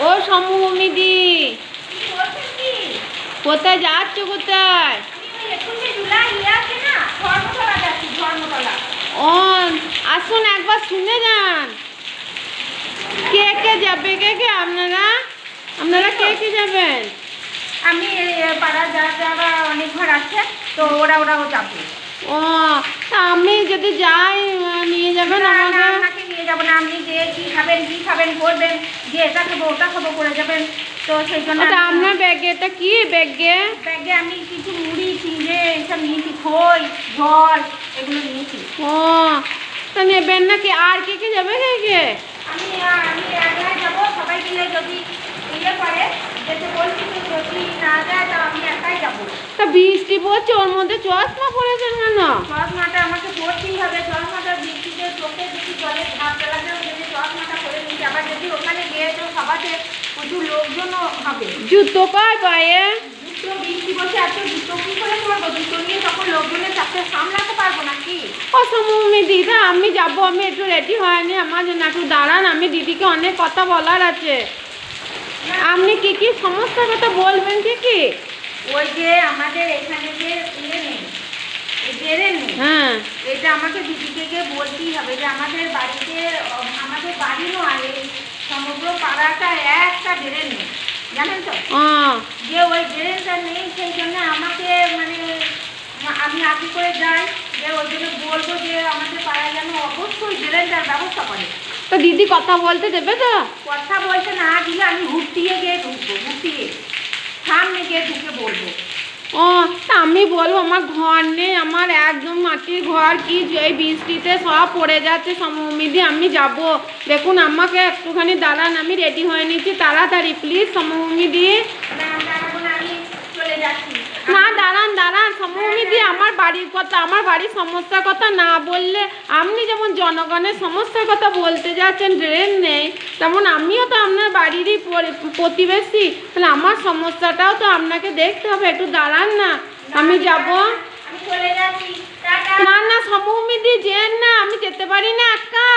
ও সমভূমিদি কি করছেন কি? কোথায় যাচ্ছ কোথায়। ও আসুন একবার শুনে যান। কে কে যাবে কে কে? আপনারা? আপনারা কে কে যাবেন? আমি পাড়ার যারা যারা অনেক ঘর আছে তো ওরা ওরাও যাবে। ও তা আমি যদি যাই নিয়ে যাবেন আমাকে যাব না আপনি যে কি খাবেন কি খাবেন করবেন যে এটা খাব ওটা খাব করে যাবেন। তো সেই জন্য আপনার ব্যাগে এটা কি ব্যাগে ব্যাগে আমি কিছু মুড়ি চিংড়ে এইসব নিয়েছি খই জল এগুলো নিয়েছি। ও তা নেবেন নাকি? আর কে কে যাবে কে কে আমি আমি একলাই যাব সবাই মিলে যদি ইয়ে করে যেতে বলছি যদি না যায় তো আমি একাই যাব। তা বৃষ্টি পড়ছে ওর মধ্যে চশমা পড়েছেন কেন? চশমাটা আমাকে পড়তেই হবে চশমাটা বৃষ্টিতে চোখে যদি জলে ঝাঁপ চালাতেও যদি চশমাটা পরে নিতে আবার যদি ওখানে গিয়ে প্রচুর লোকজনও হবে। জুতো কয় পায়ে জুতো বৃষ্টি বসে এত জুতো কী করে করব জুতো নিয়ে তখন লোকজনের চাপে সামলাতে পারব নাকি? অসমমি দিদা আমি যাব আমি একটু রেডি হয়নি আমার জন্য একটু দাঁড়ান আমি দিদিকে অনেক কথা বলার আছে। আপনি কি কি সমস্যার কথা বলবেন কি কি? ওই যে আমাদের এখানে যে ইয়ে নেই হ্যাঁ। এটা আমাকে দিদিকে গিয়ে বলতেই হবে যে আমাদের বাড়িতে আমাদের বাড়ি নয় এই সমগ্র পাড়াটা একটা ড্রেন নেই জানেন তো? যে ওই ড্রেনটা নেই সেই জন্য আমাকে মানে আমি আগে করে যাই যে ওই জন্য বলব যে আমাদের পাড়ায় যেন অবশ্যই ড্রেনটার ব্যবস্থা করে। তো দিদি কথা বলতে দেবে তো? কথা বলতে না দিলে আমি ঘুরতে গিয়ে ঢুকবো হুটিয়ে সামনে গিয়ে ঢুকে বলব। ও, তা আমি বলব, আমার ঘর নেই, আমার একদম মাটির ঘর, কি এই বৃষ্টিতে সব পড়ে যাচ্ছে। সমমিদি আমি যাব। দেখুন, আমাকে একটুখানি দাঁড়ান, আমি রেডি হয়ে নিচ্ছি। তাড়াতাড়ি প্লিজ সমমিদি চলে যাচ্ছি। দাঁড়ান আমার বাড়ির কথা আমার বাড়ির সমস্যার কথা না বললে আপনি যেমন জনগণের সমস্যার কথা বলতে যাচ্ছেন ড্রেন নেই তেমন আমিও তো আপনার বাড়িরই প্রতিবেশী। তাহলে আমার সমস্যাটাও তো আপনাকে দেখতে হবে একটু দাঁড়ান না আমি যাব। না না সমমিদি যেন না আমি যেতে পারি না একা।